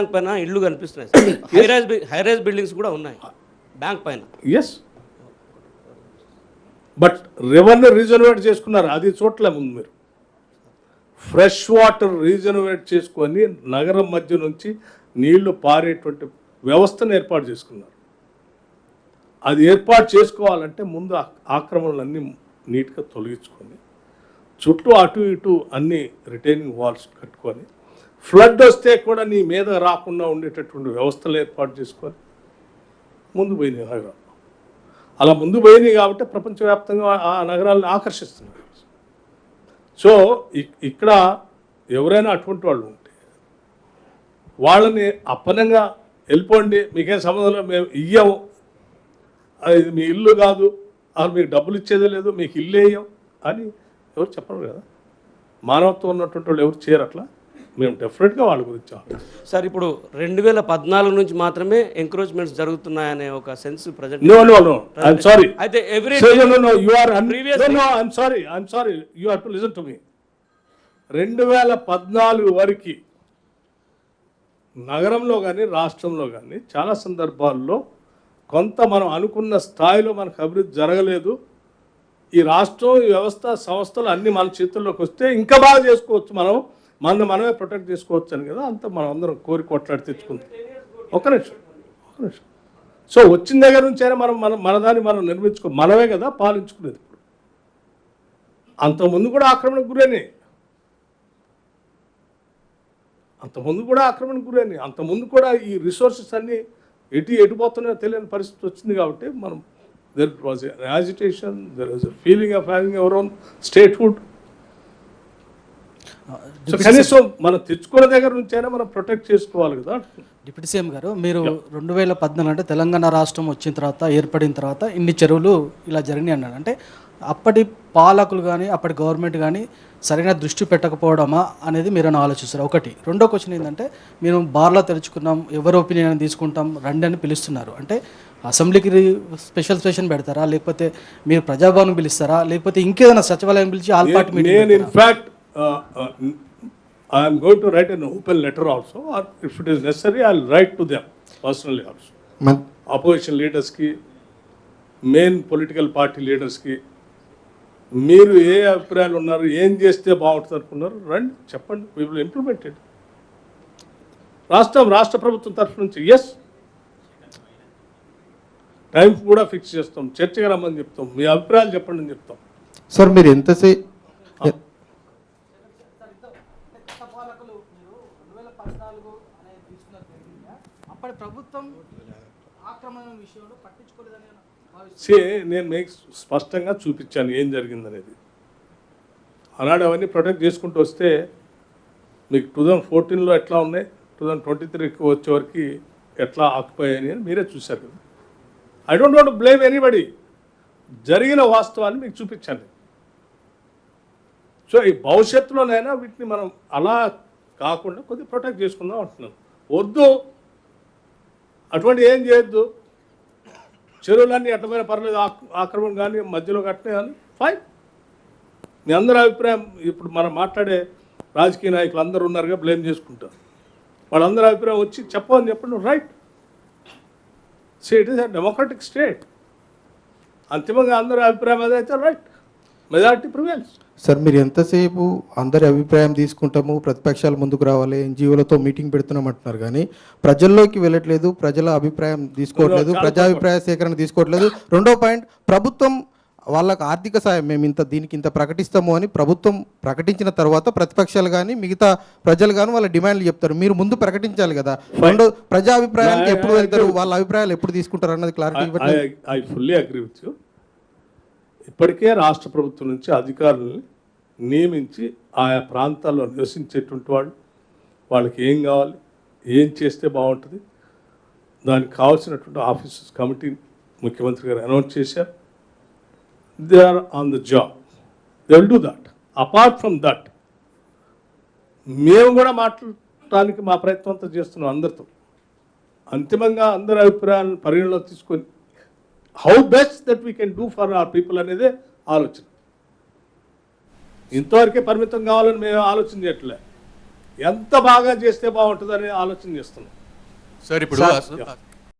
Bank పైన ఇల్లు కనిపిస్తున్నాయి హైరైజ్ హైరైజ్ బిల్డింగ్స్ కూడా ఉన్నాయి. బ్యాంక్ పైన. ఎస్ బట్ రెవెన్యూ రీజనరేట్ చేసుకున్నారు. అది చోట్ల ముందు మీరు. ఫ్రెష్ వాటర్ రీజనరేట్ చేసుకొని నగరం మధ్య నుంచి నీళ్ళు పారేటువంటి వ్యవస్థను ఏర్పాటు చేసుకున్నారు. అది ఏర్పాటు చేసుకోవాలంటే ముందు ఆక్రమణలన్నీ నీట్గా తొలగించుకొని చుట్టూ అటు ఇటు అన్ని రిటైనింగ్ వాల్స్ కట్టుకొని ఫ్లడ్ వస్తే కూడా నీ మీద రాకుండా ఉండేటటువంటి వ్యవస్థలు ఏర్పాటు చేసుకొని ముందు పోయింది నగరం అలా ముందు పోయింది కాబట్టి ప్రపంచవ్యాప్తంగా ఆ నగరాలను ఆకర్షిస్తున్నారు సో ఇ- ఇక్కడ ఎవరైనా అటువంటి వాళ్ళు ఉంటే వాళ్ళని అప్పనంగా వెళ్ళిపోండి మీకేం సంబంధం మేము ఇయ్యము. అది మీ ఇల్లు కాదు అది మీకు డబ్బులు ఇచ్చేదే లేదు మీకు ఇల్లు వేయం అని ఎవరు చెప్పరు కదా? మానవత్వం ఉన్నటువంటి వాళ్ళు ఎవరు చేయరు అట్లా? మేము డెఫినెట్గా వాళ్ళ గురించి. సార్ ఇప్పుడు రెండు వేల పద్నాలుగు నుంచి మాత్రమే ఎంక్రోచ్మెంట్స్ జరుగుతున్నాయనే ఒక sense present No, no, no. I'm sorry. అయితే every you are un- Previously- no, no, I'm sorry, I'm sorry. You have to listen to me. రెండు వేల పద్నాలుగు వరకు నగరంలో కానీ రాష్ట్రంలో కానీ చాలా సందర్భాల్లో కొంత మనం అనుకున్న స్థాయిలో మనకు అభివృద్ధి జరగలేదు ఈ రాష్ట్రం ఈ వ్యవస్థ సంస్థలు అన్ని మన చేతుల్లోకి వస్తే ఇంకా బాగా చేసుకోవచ్చు మనం మన మనమే ప్రొటెక్ట్ చేసుకోవచ్చు అని కదా అంత మనం అందరం కోరి కొట్లాడి తెచ్చుకుందాం ఒక నిమిషం ఒక నిమిషం. సో వచ్చిన దగ్గర నుంచి అయినా మనం మనం మన దాన్ని మనం నిర్మించుకో మనమే కదా పాలించుకునేది ఇప్పుడు. అంతకుముందు కూడా ఆక్రమణకు గురైనాయి అంతకుముందు కూడా ఆక్రమణకు గురైనాయి అంతకుముందు కూడా ఈ రిసోర్సెస్ అన్నీ ఎటు ఎటుపోతున్నాయో తెలియని పరిస్థితి వచ్చింది కాబట్టి మనం there was agitation there was feeling of having our own statehood కనీసం మనం తెచ్చుకున్న దగ్గర నుంచి అయినా మనం ప్రొటెక్ట్ చేసుకోవాలి కదా డిప్యూటీ సీఎం గారు మీరు రెండు వేల పద్నాలుగు అంటే తెలంగాణ రాష్ట్రం వచ్చిన తర్వాత ఏర్పడిన తర్వాత ఇన్ని చెరువులు ఇలా జరిగినాయి అన్నారు. అంటే అప్పటి పాలకులు కానీ అప్పటి గవర్నమెంట్ కానీ సరైన దృష్టి పెట్టకపోవడమా అనేది మీరు ఆలోచిస్తారు? ఒకటి. రెండో క్వశ్చన్ ఏంటంటే మీరు బార్లో తెరుచుకున్నాం ఎవరి ఒపీనియన్ తీసుకుంటాం రండి అని పిలుస్తున్నారు. అంటే అసెంబ్లీకి స్పెషల్ సెషన్ పెడతారా? లేకపోతే మీరు ప్రజాభవన్ పిలుస్తారా? లేకపోతే ఇంకేదైనా సచివాలయం పిలిచి ఆల్ పార్టీ మీటింగ్ నేను in fact I'm going to write an open letter also or if it is necessary I write to them personally also opposition లీడర్స్కి main political party లీడర్స్కి మీరు ఏ అభిప్రాయాలు ఉన్నారు ఏం చేస్తే బాగుంటుంది అనుకున్నారు రండి చెప్పండి వీ విల్ ఇంప్లిమెంటెడ్ రాష్ట్రం రాష్ట్ర ప్రభుత్వం తరఫు నుంచి ఎస్ టైం కూడా ఫిక్స్ చేస్తాం చర్చగా రమ్మని చెప్తాం మీ అభిప్రాయాలు చెప్పండి అని చెప్తాం. సార్ మీరు ఎంతసేపు అప్పటి ప్రభుత్వం ఆక్రమణ విషయంలో పట్టించుకోలేదని సే నేను మీకు స్పష్టంగా చూపించాను ఏం జరిగిందనేది. ఆనాడు అవన్నీ ప్రొటెక్ట్ చేసుకుంటూ వస్తే మీకు టూ థౌజండ్ ఫోర్టీన్లో ఎట్లా ఉన్నాయి టూ థౌజండ్ ట్వంటీ త్రీకి వచ్చే వరకు ఎట్లా ఆక్యుపై అని మీరే చూశారు కదా. I don't want blame anybody జరిగిన వాస్తవాన్ని మీకు చూపించాను. సో ఈ భవిష్యత్తులోనైనా వీటిని మనం అలా కాకుండా కొద్దిగా ప్రొటెక్ట్ చేసుకుందాం అంటున్నాను. వద్దు. అటువంటి ఏం చేయొద్దు. చెరువులన్నీ ఎట్టమైన పర్లేదు ఆక్రమణ కానీ మధ్యలో కట్టినా కానీ ఫైన్. మీ అందరి అభిప్రాయం ఇప్పుడు మనం మాట్లాడే రాజకీయ నాయకులు అందరూ ఉన్నారుగా బ్లేమ్ చేసుకుంటారు. వాళ్ళందరి అభిప్రాయం వచ్చి చెప్పని చెప్పండి right. So it is a democratic state. అంతిమంగా అందరి అభిప్రాయం అదైతే రైట్. మెజారిటీ ప్రివేల్స్ సార్ మీరు ఎంతసేపు అందరి అభిప్రాయం తీసుకుంటాము ప్రతిపక్షాలు ముందుకు రావాలి ఎన్జిఓలతో మీటింగ్ పెడుతున్నాం అంటున్నారు కానీ ప్రజల్లోకి వెళ్ళట్లేదు ప్రజల అభిప్రాయం తీసుకోవట్లేదు ప్రజాభిప్రాయ సేకరణ తీసుకోవట్లేదు. రెండో పాయింట్ ప్రభుత్వం వాళ్ళకి ఆర్థిక సాయం మేము ఇంత దీనికి ఇంత ప్రకటిస్తాము అని ప్రభుత్వం ప్రకటించిన తర్వాత ప్రతిపక్షాలు కానీ మిగతా ప్రజలు కానీ వాళ్ళ డిమాండ్లు చెప్తారు. మీరు ముందు ప్రకటించాలి కదా. రెండో ప్రజాభిప్రాయానికి ఎప్పుడు వెళ్తారు? వాళ్ళ అభిప్రాయాలు ఎప్పుడు తీసుకుంటారు అన్నది clarity I fully agree with you ఇప్పటికే రాష్ట్ర ప్రభుత్వం నుంచి అధికారులని నియమించి ఆయా ప్రాంతాల్లో నివసించేటువంటి వాళ్ళు వాళ్ళకి ఏం కావాలి ఏం చేస్తే బాగుంటుంది దానికి కావాల్సినటువంటి ఆఫీసర్స్ కమిటీ ముఖ్యమంత్రి గారు అనౌన్స్ చేశారు. They are on the job they will do that apart from that మేము కూడా మాట్లాడటానికి మా ప్రయత్నం అంతా చేస్తున్నాం అందరితో. అంతిమంగా అందరి అభిప్రాయాలను పరిగణలో తీసుకొని how best that we can do for our people అనేదే ఆలోచన. ఇంతవరకే పరిమితం కావాలని మేము ఆలోచన చేయట్లే. ఎంత బాగా చేస్తే బాగుంటుందని ఆలోచన చేస్తున్నాం. సార్ ఇప్పుడు